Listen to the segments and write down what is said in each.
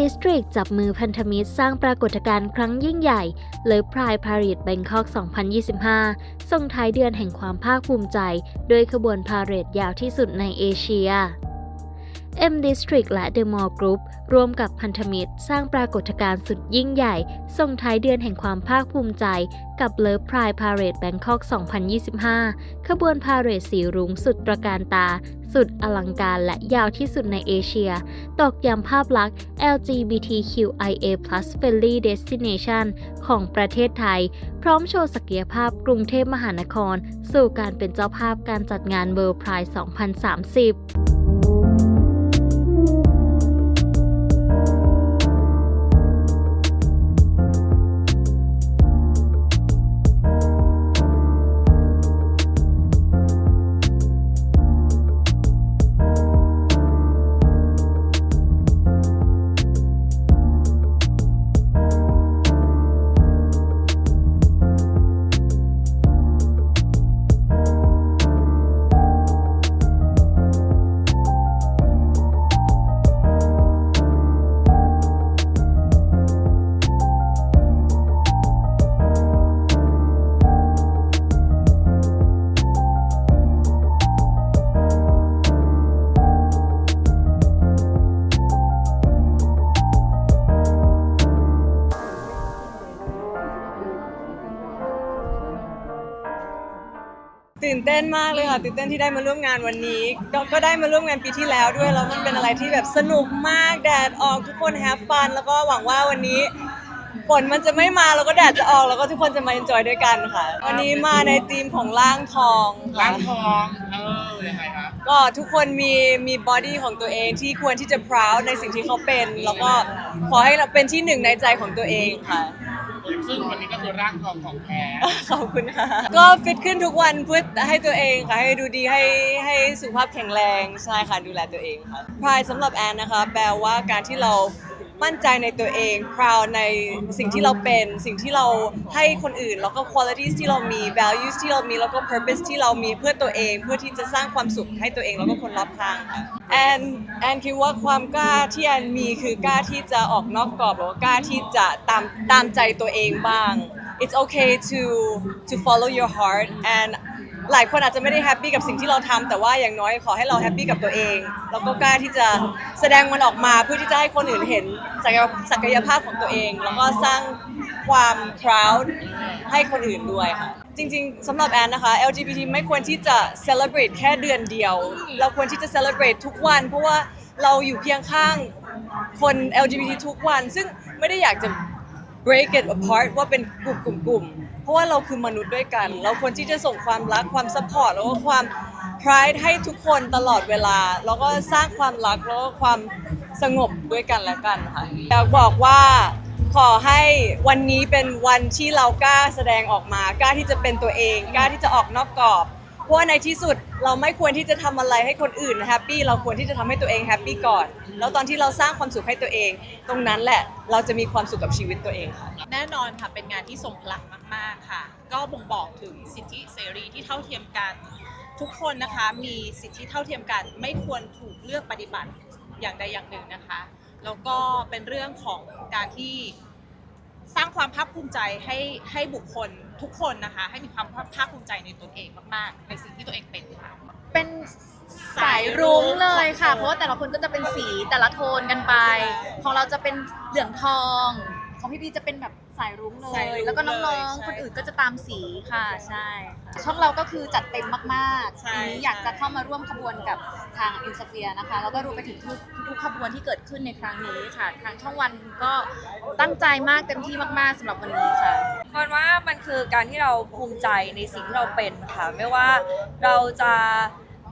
District จับมือพันธมิตรสร้างปรากฏการณ์ครั้งยิ่งใหญ่ เลยพรายพาริสแบงคอก 2025 ส่งท้ายเดือนแห่งความภาคภูมิใจ โดยขบวนพาเหรดยาวที่สุดในเอเชีย M District และ The Mall Group ร่วมกับพันธมิตร สร้างปรากฏการณ์สุดยิ่งใหญ่ ส่งท้ายเดือนแห่งความภาคภูมิใจ กับ Love Pride Parade Bangkok 2025 ขบวนพาเหรดสีรุ้งสุดตระการตา สุดอลังการและยาวที่สุดในเอเชีย ตอกย้ำภาพลักษณ์ LGBTQIA+ Friendly Destination ของประเทศไทย พร้อมโชว์ศักยภาพกรุงเทพมหานคร สู่การเป็นเจ้าภาพการจัดงาน World Pride 2030 ตื่นเต้นที่ได้มาร่วมงานวันนี้ก็ก็ได้มาร่วมงานปีที่แล้วด้วยแล้วมันเป็นอะไรที่แบบสนุกมากแดดออกทุกคนแฮปฟันแล้วก็หวังว่าวันนี้ฝนมันจะไม่มาแล้วก็แดดจะออกแล้วก็ทุกคนจะมาเอนจอยด้วยกันค่ะ วันนี้มาในธีมของร่างทองค่ะ ล้างทองเออยังไงครับก็ทุกคนมีมีบอดี้ของตัวเองที่ควรที่จะ proud ในสิ่งที่เขาเป็น แล้วก็ขอให้เราเป็นที่หนึ่งในใจของตัวเองค่ะ ซึ่งวันนี้ก็คือร่างทองของแท้ขอบคุณค่ะ ก็ฟิตขึ้นทุกวันเพื่อให้ตัวเองค่ะ ให้ดูดีให้ให้สุขภาพแข็งแรงใช่ค่ะดูแลตัวเองค่ะพายสำหรับแอนนะคะ แปลว่าการที่เรา มั่นใจในตัวเอง proud ในสิ่งที่เราเป็น สิ่งที่เราให้คนอื่น แล้วก็ qualities ที่เรามี values ที่เรามี แล้วก็ purpose ที่เรามีเพื่อตัวเอง เพื่อที่จะสร้างความสุขให้ตัวเองแล้วก็คนรอบข้างค่ะแอนแอนคิดว่าความกล้าที่แอนมีคือกล้าที่จะออกนอกกรอบหรือว่ากล้าที่จะตามตามใจตัวเองบ้าง it's okay to to follow your heart and หลายคนอาจจะไม่ได้แฮปปี้กับสิ่งที่เราทำแต่ว่าอย่างน้อยขอให้เราแฮปปี้กับตัวเองแล้วก็กล้าที่จะแสดงมันออกมาเพื่อที่จะให้คนอื่นเห็นศักยศักยภาพของตัวเอง แล้วก็สร้างความ proud ให้คนอื่นด้วยค่ะจริงๆสำหรับแอนนะคะ LGBT ไม่ควรที่จะ celebrate แค่เดือนเดียว เราควรที่จะ celebrate ทุกวัน เพราะว่าเราอยู่เคียงข้างคน LGBT ทุกวัน ซึ่งไม่ได้อยากจะ break it apart ว่าเป็นกลุ่มกลุ่มกลุ่ม เพราะว่าเราคือมนุษย์ด้วยกัน เราควรที่จะส่งความรักความซัพพอร์ตแล้วก็ความพรายให้ทุกคนตลอดเวลา แล้วก็สร้างความรักแล้วก็ความสงบด้วยกันและกันค่ะอยากบอกว่าขอให้วันนี้เป็นวันที่เรากล้าแสดงออกมากล้าที่จะเป็นตัวเอง กล้าที่จะออกนอกกรอบ ว่าในที่สุดเราไม่ควรที่จะทำอะไรให้คนอื่นแฮปปี้เราควรที่จะทำให้ตัวเองแฮปปี้ก่อน แล้วตอนที่เราสร้างความสุขให้ตัวเอง ตรงนั้นแหละเราจะมีความสุขกับชีวิตตัวเองค่ะ แน่นอนค่ะเป็นงานที่ทรงพลังมาก ๆค่ะ ก็บ่งบอกถึงสิทธิเสรีที่เท่าเทียมกัน ทุกคนนะคะมีสิทธิเท่าเทียมกัน ไม่ควรถูกเลือกปฏิบัติอย่างใดอย่างหนึ่งนะคะ แล้วก็เป็นเรื่องของการที่ สร้างความภาคภูมิใจให้ให้บุคคลทุกคนนะคะ ให้มีความภาคภูมิใจในตนเองมากๆ ในสิ่งที่ตัวเองเป็นค่ะ เป็นสายรุ้งเลยค่ะ เพราะว่าแต่ละคนก็จะเป็นสีแต่ละโทนกันไป ของเราจะเป็นเหลืองทอง ของพี่พีจะเป็นแบบ สายรุ้งเลสายยรุ้งแล้วก็น้องเลยๆใช่คนอื่นก็จะตามสีค่ะใช่ค่ะช่องเราก็คือจัดเต็มมากใช่ ๆปีนี้อยากจะใช่เข้ามาร่วมขบวนกับทางอินสเฟียนะคะแล้วก็รวมไปถึงทุกทุกขบวนที่เกิดขึ้นในครั้งนี้ค่ะ ทางช่องวันก็ตั้งใจมากเต็มที่มากๆสำหรับวันนี้ค่ะเฟิร์นว่ามันคือการที่เราภูมิใจในสิ่งที่เราเป็นค่ะ ไม่ว่าเราจะ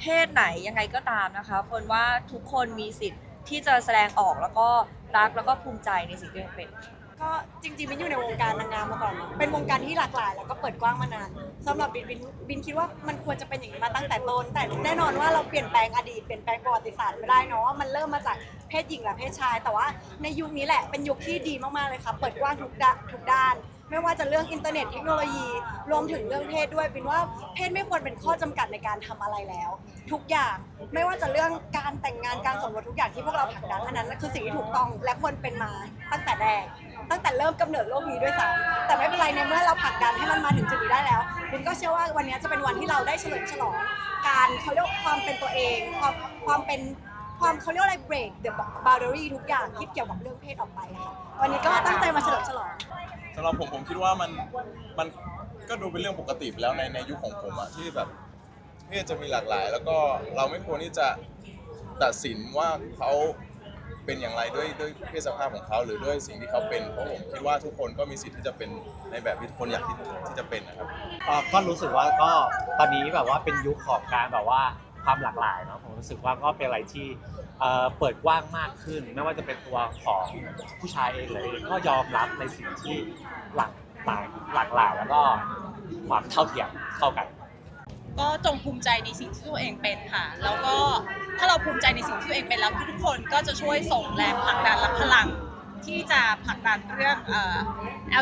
เพศไหนยังไงก็ตามนะคะเฟิร์นว่าทุกคนมีสิทธิ์ที่จะแสดงออกแล้วก็รักแล้วก็ภูมิใจในสิ่งที่ตัวเองเป็น ก็จริงๆบินอยู่ในวงการนางงามมาก่อน เป็นวงการที่หลากหลาย แล้วก็เปิดกว้างมานานสำหรับบินบินบินคิดว่ามันควรจะเป็นอย่างนี้มาตั้งแต่ต้น แต่แน่นอนว่าเราเปลี่ยนแปลงอดีตเปลี่ยนแปลงประวัติศาสตร์ไม่ได้เนาะว่ามันเริ่มมาจากเพศหญิงและเพศชาย แต่ว่าในยุคนี้แหละเป็นยุคที่ดีมากๆเลยค่ะเปิดกว้างทุกด้านทุกด้าน ไม่ว่าจะเรื่องอินเทอร์เน็ตเทคโนโลยี รวมถึงเรื่องเพศด้วยเป็นว่าเพศไม่ควรเป็นข้อจำกัดในการทำอะไรแล้ว ทุกอย่างไม่ว่าจะเรื่องการแต่งงานการสมรสทุกอย่างที่พวกเราผลักดันอันนั้นคือสิ่งที่ถูกต้องและควรเป็นมาตั้งแต่แรกตั้งแต่เริ่มกำเนิดโลกนี้ด้วยซ้ำแต่ไม่เป็นไรในเมื่อเราผลักดันให้มันมาถึงจุดนี้ได้แล้วบินก็เชื่อว่าวันนี้จะเป็นวันที่เราได้เฉลิมฉลอง การเขาเรียกความเป็นตัวเองความความเป็นความเขาเรียกอะไร break the boundary ทุกอย่างที่เกี่ยวกับเรื่องเพศออกไปค่ะวันนี้ก็ตั้งใจมาเฉลิมฉลองำหรับผมผมคิดว่ามันมันก็ดูเป็นเรื่องปกติไปแล้วในในยุคของผมอะที่แบบเพศจะมีหลากหลาย แล้วก็เราไม่ควรที่จะตัดสินว่าเขาเป็นอย่างไรด้วยด้วยเพศสภาพของเขาหรือด้วยสิ่งที่เขาเป็นเพราะผมคิดว่าทุกคนก็มีสิทธิ์ที่จะเป็นในแบบที่ทุกคนอยากที่ที่จะเป็นนะครับก็รู้สึกว่าก็ตอนนี้แบบว่าเป็นยุคของการแบบว่าความหลากหลายเนาะผมรู้สึกว่าก็เป็นอะไรที่ เปิดกว้างมากขึ้น ไม่ว่าจะเป็นตัวของผู้ชายเองเลยก็ยอมรับในสิ่งที่หลากหลายหลากหลายแล้วก็ความเท่าเทียมเท่ากัน ก็จงภูมิใจในสิ่งที่ตัวเองเป็นค่ะ แล้วก็ถ้าเราภูมิใจในสิ่งที่ตัวเองเป็นแล้วทุกคนก็จะช่วยส่งแรงผลักดันและพลังที่จะผลักดันเรื่อง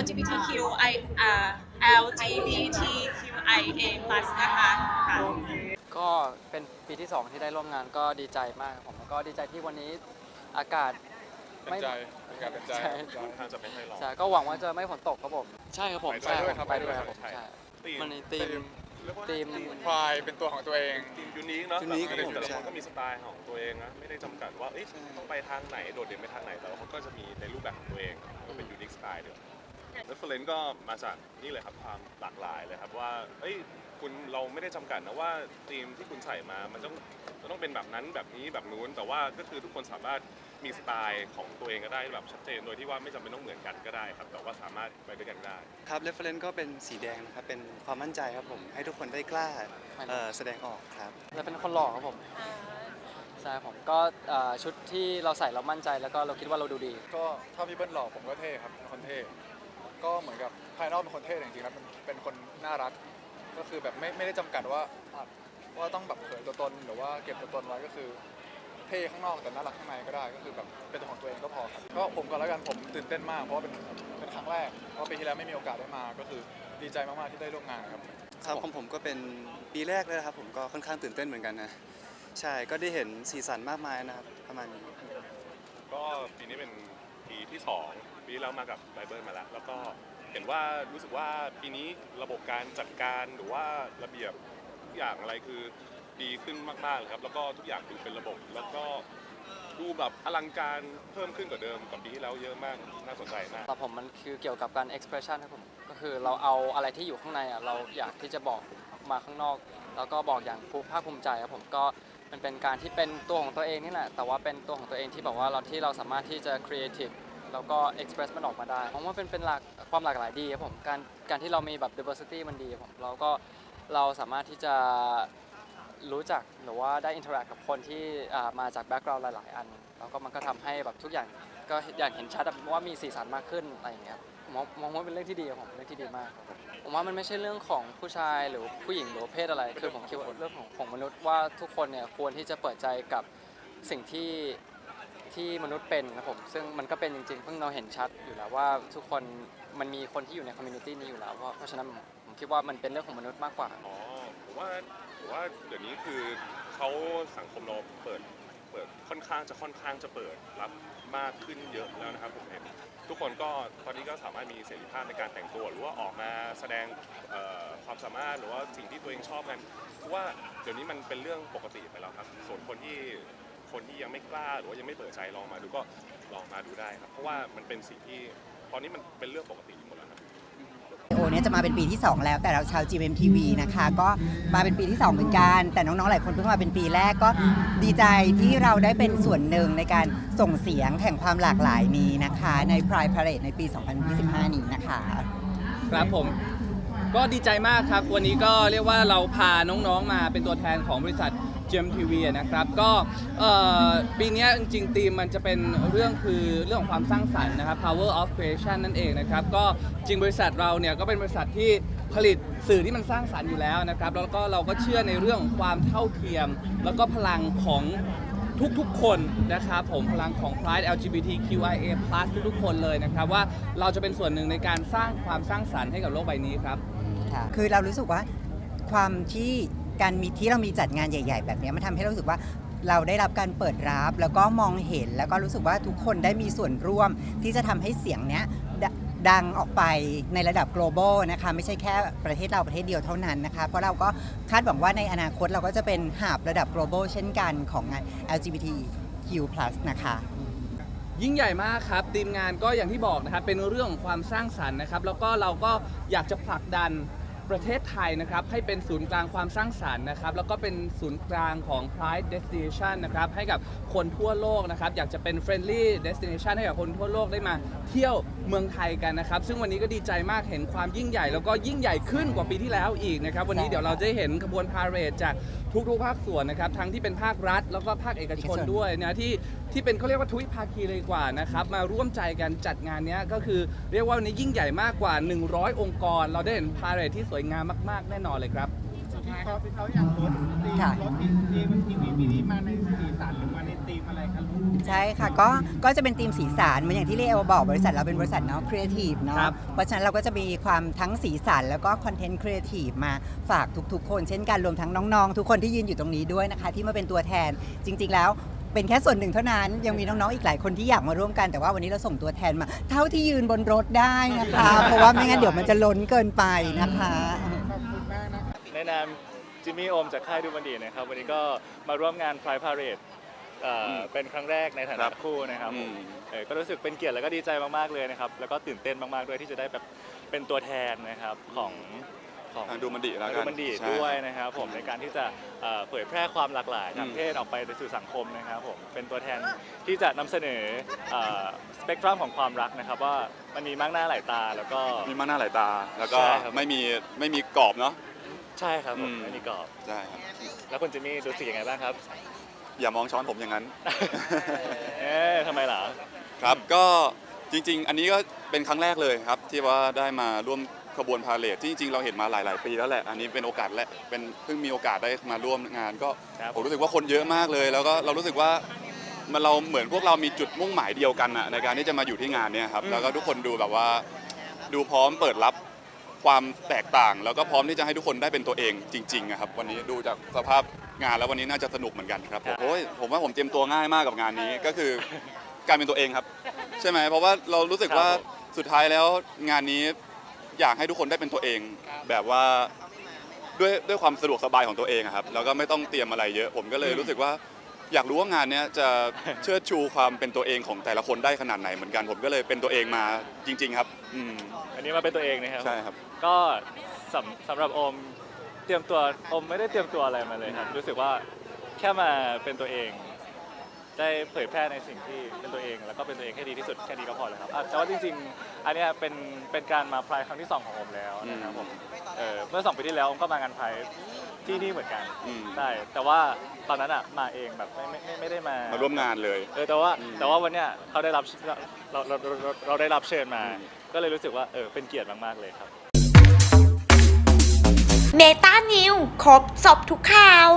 LGBTQI LGBTQIA+ นะคะค่ะ ก็เป็นปีที่ 2 ที่ได้ร่วมงานก็ดีใจมากครับผมแล้วก็ดีใจที่วันนี้อากาศไม่ใจอากาศเป็นใจค่อนข้างจะไม่ค่อยร้อน ใช่ก็หวังว่าจะไม่ฝนตกครับผม ใช่ครับผมใช่ครับ ไปด้วยครับผมใช่มันในทีมทีมพายเป็นตัวของตัวเองยูนิคเนาะ unique แต่ละครับผมแต่ละคนก็มีสไตล์ของตัวเองนะ ไม่ได้จำกัดว่า เอ้ย ต้องไปทางไหน โดดเด่นไปทางไหน แต่ละคนก็จะมีในรูปแบบของตัวเองเป็นยูนิคสไตล์เดียวแล้วเฟรนก็มาจากนี่เลยครับความหลากหลายเลยครับว่า เอ้ย คุณเราไม่ได้จำกัดนะว่าธีมที่คุณใส่มา มันต้องมันต้องเป็นแบบนั้นแบบนี้แบบนู้น แต่ว่าก็คือทุกคนสามารถมีสไตล์ของตัวเองก็ได้แบบชัดเจนโดยที่ว่าไม่จำเป็นต้องเหมือนกันก็ได้ครับ แต่ว่าสามารถไปด้วยกันได้ ครับเรฟเฟรนก็เป็นสีแดงนะครับ เป็นความมั่นใจครับผม ให้ทุกคนได้กล้าเอ่อแสดงออกครับและเป็นคนหล่อครับผมใช่ผมก็เอ่อชุดที่เราใส่เรามั่นใจแล้วก็เราคิดว่าเราดูดี ก็ถ้าพี่เบิ้ลหล่อผมก็เท่ครับเป็นคนเท่ ก็เหมือนกับภายนอกเป็นคนเท่แต่จริงๆแล้วเป็นเป็นคนน่ารัก ก็คือแบบไม่ไม่ได้จำกัดว่าอะว่าต้องแบบเผยตัวตนหรือว่าเก็บตัวตนไว้ก็คือ เท่ข้างนอกแต่น่ารักข้างในก็ได้ก็คือแบบเป็นตัวของตัวเองก็พอครับก็ผมก็แล้วกันผมตื่นเต้นมากเพราะว่าเป็นเป็นครั้งแรกเพราะปีที่แล้วไม่มีโอกาสได้มา ก็คือดีใจมากๆที่ได้ร่วมงานครับ ครับของผมก็เป็นปีแรกเลยนะครับ ผมก็ค่อนข้างตื่นเต้นเหมือนกันนะใช่ก็ได้เห็นสีสันมากมายนะครับประมาณนี้ ก็ปีนี้เป็นปีที่2 ปีที่แล้วมากับไบเบิลมาแล้วแล้วก็เห็นว่ารู้สึกว่าปีนี้ระบบการจัดการหรือว่าระเบียบทุกอย่างอะไรคือดีขึ้นมากๆเลยครับ แล้วก็ทุกอย่างดูเป็นระบบ แล้วก็ดูแบบอลังการเพิ่มขึ้นกว่าเดิมกับปีที่แล้วเยอะมากน่าสนใจมากสำหรับผมมันคือเกี่ยวกับการ expression ครับผม ก็คือเราเอาอะไรที่อยู่ข้างในอะเราอยากที่จะบอกมาข้างนอก แล้วก็บอกอย่างภูภาคภูมิใจครับผมก็มันเป็นการที่เป็นตัวของตัวเองนี่แหละแต่ว่าเป็นตัวของตัวเองที่แบบว่าเราที่เราสามารถที่จะ creative แล้วก็ express มันออกมาได้ผมว่าเป็นเป็นหลักความหลากหลายดีครับผมการการที่เรามีแบบ diversity มันดีครับผมเราก็เราสามารถที่จะรู้จักหรือว่าได้ interact กับคนที่อ่ามาจาก background หลาย ๆ อัน แล้วก็มันก็ทำให้แบบทุกอย่างก็อย่างเห็นชัดอะว่ามีสีสันมากขึ้นอะไรอย่างเงี้ยผมมองมองว่าเป็นเรื่องที่ดีครับผมเรื่องที่ดีมากครับผมผมว่ามันไม่ใช่เรื่องของผู้ชายหรือผู้หญิงหรือเพศอะไรคือผมคิดว่าเรื่องของของมนุษย์ว่าทุกคนเนี่ยควรที่จะเปิดใจกับสิ่งที่ ที่มนุษย์เป็นนะครับผมซึ่งมันก็เป็นจริงๆเพิ่งเราเห็นชัดอยู่แล้วว่าทุกคนมันมีคนที่อยู่ในคอมมูนิตี้นี้อยู่แล้วเพราะเพราะฉะนั้นผมผมคิดว่ามันเป็นเรื่องของมนุษย์มากกว่า อ๋อผมว่าผมว่าเดี๋ยวนี้คือเขาสังคมเราเปิดเปิดค่อนข้างจะค่อนข้างจะเปิดรับมากขึ้นเยอะแล้วนะครับผมเห็นทุกคนก็ตอนนี้ก็สามารถมีเสรีภาพในการแต่งตัว หรือว่าออกมาแสดงเอ่อความสามารถหรือว่าสิ่งที่ตัวเองชอบกันเพราะว่าเดี๋ยวนี้มันเป็นเรื่องปกติไปแล้วครับส่วนคนที่ คนที่ยังไม่กล้าหรือว่ายังไม่เปิดใจลองมาดูก็ลองมาดูได้ครับ เพราะว่ามันเป็นสิ่งที่ตอนนี้มันเป็นเรื่องปกติหมดแล้วครับ โอเนี่ยจะมาเป็นปีที่ 2 แล้วแต่เราชาว GMMTV นะคะ ก็มาเป็นปีที่ 2 เหมือนกัน แต่น้องๆ หลายคนเพิ่งมาเป็นปีแรกก็ดีใจที่เราได้เป็นส่วนหนึ่งในการส่งเสียงแห่งความหลากหลายนี้นะคะ ใน Pride Parade ในปี 2025 นี้นะคะ ครับผมก็ดีใจมากครับ วันนี้ก็เรียกว่าเราพาน้องๆมาเป็นตัวแทนของบริษัท GMTV นะครับก็เอ่อปีนี้จริงๆธีมมันจะเป็นเรื่องคือเรื่องของความสร้างสรรค์นะครับ power of creation นั่นเองนะครับ ก็จริงบริษัทเราเนี่ยก็เป็นบริษัทที่ผลิตสื่อที่มันสร้างสรรค์อยู่แล้วนะครับ แล้วก็เราก็เชื่อในเรื่องของความเท่าเทียม แล้วก็พลังของทุกๆ คนนะครับผมพลังของ Pride LGBTQIA+ ทุกๆ คนเลยนะครับ ว่าเราจะเป็นส่วนหนึ่งในการสร้างความสร้างสรรค์ให้กับโลกใบนี้ครับ ค่ะคือเรารู้สึกว่าความที่ การมีที่เรามีจัดงานใหญ่ ๆ แบบนี้มันทำให้เรารู้สึกว่าเราได้รับการเปิดรับ แล้วก็มองเห็นแล้วก็รู้สึกว่าทุกคนได้มีส่วนร่วมที่จะทำให้เสียงเนี้ยดดังออกไปในระดับ global นะคะไม่ใช่แค่ประเทศเราประเทศเดียวเท่านั้นนะคะ เพราะเราก็คาดหวังว่าในอนาคตเราก็จะเป็นหาบระดับ global เช่นกันของงาน LGBTQ+ นะคะ ยิ่งใหญ่มากครับทีมงานก็อย่างที่บอกนะครับเป็นเรื่องของความสร้างสรรค์นะครับ แล้วก็เราก็อยากจะผลักดัน ประเทศไทยนะครับให้เป็นศูนย์กลางความสร้างสรรค์นะครับแล้วก็เป็นศูนย์กลางของ Pride Destination นะครับให้กับคนทั่วโลกนะครับอยากจะเป็น Friendly Destination ให้กับคนทั่วโลกได้มาเที่ยว เมืองไทยกันนะครับ ซึ่งวันนี้ก็ดีใจมากเห็นความยิ่งใหญ่ แล้วก็ยิ่งใหญ่ขึ้นกว่าปีที่แล้วอีกนะครับ วันนี้เดี๋ยวเราจะได้เห็นขบวนพาเหรดจากทุกๆภาคส่วนนะครับ ทั้งที่เป็นภาครัฐ แล้วก็ภาคเอกชนด้วยนะที่ที่เป็นเขาเรียกว่าทวิภาคีเลยกว่านะครับ มาร่วมใจกันจัดงานเนี้ยก็คือเรียกว่าวันนี้ยิ่งใหญ่มากกว่า 100 องค์กร เราได้เห็นพาเหรดที่สวยงามมากๆแน่นอนเลยครับ เขาเขาอย่างรถตีมค่ะรถที่ที่ทีวีปีนี้มาในสีสันหรือมาในธีมอะไรครับลูก ใช่ค่ะก็ก็จะเป็นทีมสีสันเหมือนอย่างที่เลโอบอกบริษัทเราเป็นบริษัทเนาะครีเอทีฟเนาะครับ เพราะฉะนั้นเราก็จะมีความทั้งสีสันแล้วก็คอนเทนต์ครีเอทีฟมาฝากทุกๆ คน เช่นกันรวมทั้งน้องๆ ทุกคนที่ยืนอยู่ตรงนี้ด้วยนะคะ ที่มาเป็นตัวแทนจริง ๆ แล้วเป็นแค่ส่วนหนึ่งเท่านั้น ยังมีน้องๆอีกหลายคนที่อยากมาร่วมกันแต่ว่าวันนี้เราส่งตัวแทนมา เท่าที่ยืนบนรถได้นะคะ เพราะว่าไม่งั้นเดี๋ยวมันจะล้นเกินไปนะคะ ในนามจิมมี่โอมจากค่ายดูมันดีนะครับ วันนี้ก็มาร่วมงาน Pride Parade เอ่ออเป็นครั้งแรกในฐานะคู่นะครับผมเอ่อก็รู้สึกเป็นเกียรติแล้วก็ดีใจมากๆเลยนะครับ แล้วก็ตื่นเต้นมากๆด้วยที่จะได้แบบเป็นตัวแทนนะครับของของทางดูมันดีแล้วกันดูมันดีใช่ ด้วยนะครับผมในการที่จะเอ่อเผยแพร่ความหลากหลายทางอืม เพศออกไปในสู่สังคมนะครับผมเป็นตัวแทนที่จะนำเสนอสเปกตรัมของความรักนะครับว่ามันมีมากหน้าหลายตาแล้วก็ มีมากหน้าหลายตา แล้วก็ใช่ครับ ไม่มีไม่มีกรอบเนาะ ใช่ครับผมอืมไม่มีกรอบใช่ครับแล้วคุณจิมมี่รู้สึกยังไงบ้างครับ อย่ามองช้อนผมอย่างนั้น เอ๊ะทำไมล่ะ ครับก็จริง ๆ อันนี้ก็เป็นครั้งแรกเลยครับ ที่ว่าได้มาร่วมขบวนพาเลทที่จริงๆเราเห็นมาหลาย ๆ ปีแล้วแหละ อันนี้เป็นโอกาสแรกเป็นเพิ่งมีโอกาสได้มาร่วมงาน ก็ครับ ผมรู้สึกว่าคนเยอะมากเลย แล้วก็เรารู้สึกว่ามันเราเหมือนพวกเรามีจุดมุ่งหมายเดียวกันอะในการที่จะมาอยู่ที่งานเนี้ยครับแล้วก็ทุกคนดูแบบว่า ดูพร้อมเปิดรับ ความแตกต่าง แล้วก็พร้อมที่จะให้ทุกคนได้เป็นตัวเองจริงๆอะครับวันนี้ดูจากสภาพงานแล้ววันนี้น่าจะสนุกเหมือนกันครับผมโอ้ยผมว่าผมเตรียมตัวง่ายมากกับงานนี้ก็คือ การเป็นตัวเองครับ ใช่ไหมเพราะว่าเรารู้สึกว่าสุดท้ายแล้วงานนี้อยากให้ทุกคนได้เป็นตัวเอง แบบว่าด้วยด้วยความสะดวกสบายของตัวเองอะครับแล้วก็ไม่ต้องเตรียมอะไรเยอะ ผมก็เลยรู้สึกว่า อยากรู้ว่างานเนี้ยจะเชิดชูความเป็นตัวเองของแต่ละคนได้ขนาดไหนเหมือนกันผมก็เลยเป็นตัวเองมาจริง ๆ ครับอืมอันนี้มาเป็นตัวเองนะครับ ใช่ครับ ก็สำสำหรับโอมเตรียมตัวโอมไม่ได้เตรียมตัวอะไรมาเลยครับ รู้สึกว่าแค่มาเป็นตัวเอง ได้เผยแพร่ในสิ่งที่เป็นตัวเอง แล้วก็เป็นตัวเองให้ดีที่สุดแค่นี้ก็พอแล้วครับอะแต่ว่าจริงๆ อันเนี้ยเป็นเป็นการมาพรายครั้งที่สองของโอมแล้วนะครับผมเออเมื่อสองปีที่แล้วโอมก็มางานพราย ที่นี่เหมือนกันอืม ใช่แต่ว่าตอนนั้นอะมาเองแบบไม่ไม่ไม่ไม่ได้มา มาร่วมงานเลย เออแต่ว่าอืมแต่ว่าวันเนี้ยเขาได้รับเราเราเราเราเราได้รับเชิญมาก็เลยรู้สึกว่าเออเป็นเกียรติมาก ๆ เลยครับ เมตานิวครบสอบทุกข่าว